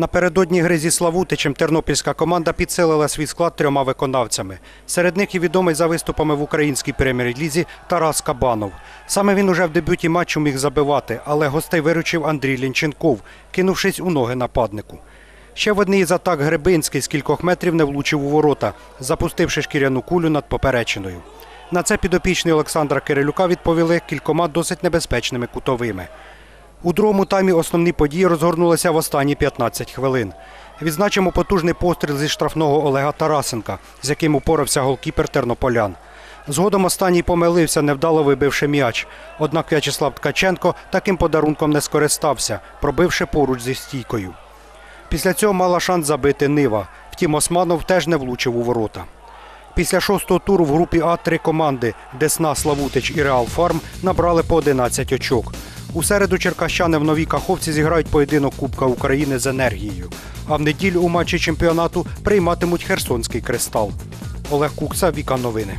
Напередодні гри зі Славутичем тернопільська команда підсилила свій склад трьома виконавцями. Серед них і відомий за виступами в українській прем'єр-лізі Тарас Кабанов. Саме він уже в дебюті матчу міг забивати, але гостей виручив Андрій Лінченков, кинувшись у ноги нападнику. Ще в одній із атак Гребинський з кількох метрів не влучив у ворота, запустивши шкіряну кулю над поперечиною. На це підопічний Олександра Кирилюка відповіли кількома досить небезпечними кутовими. У другому таймі основні події розгорнулися в останні 15 хвилин. Відзначимо потужний постріл зі штрафного Олега Тарасенка, з яким упорався голкіпер тернополян. Згодом останній помилився, невдало вибивши м'яч. Однак В'ячеслав Ткаченко таким подарунком не скористався, пробивши поруч зі стійкою. Після цього мала шанс забити Нива. Втім, Османов теж не влучив у ворота. Після шостого туру в групі А три команди Десна, Славутич і Реал Фарм набрали по 11 очок. У середу черкащани в новій каховці зіграють поєдинок Кубка України з енергією. А в неділю у матчі чемпіонату прийматимуть Херсонський кристал. Олег Кукса, Віка Новини.